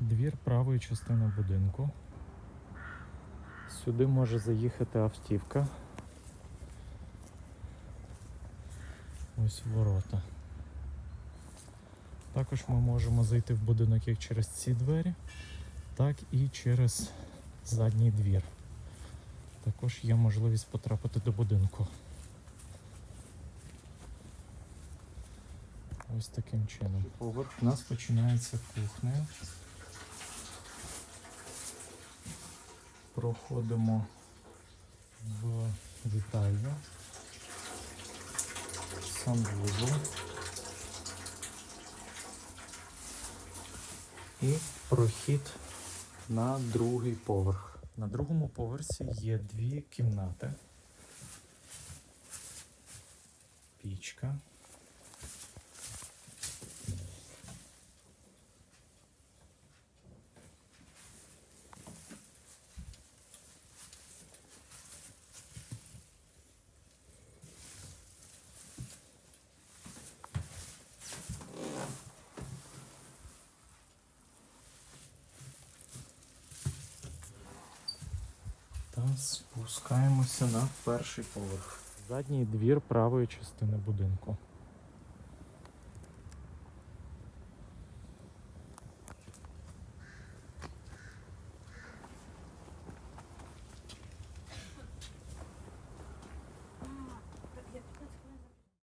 Двір правої частини будинку. Сюди може заїхати автівка. Ось ворота. Також ми можемо зайти в будинок як через ці двері, так і через задній двір. Також є можливість потрапити до будинку. Ось таким чином. Поверх у нас починається кухня. Проходимо в вітальню. Санвузол. І прохід на другий поверх. На другому поверсі є дві кімнати. Пічка. Та спускаємося на перший поверх. Задній двір правої частини будинку.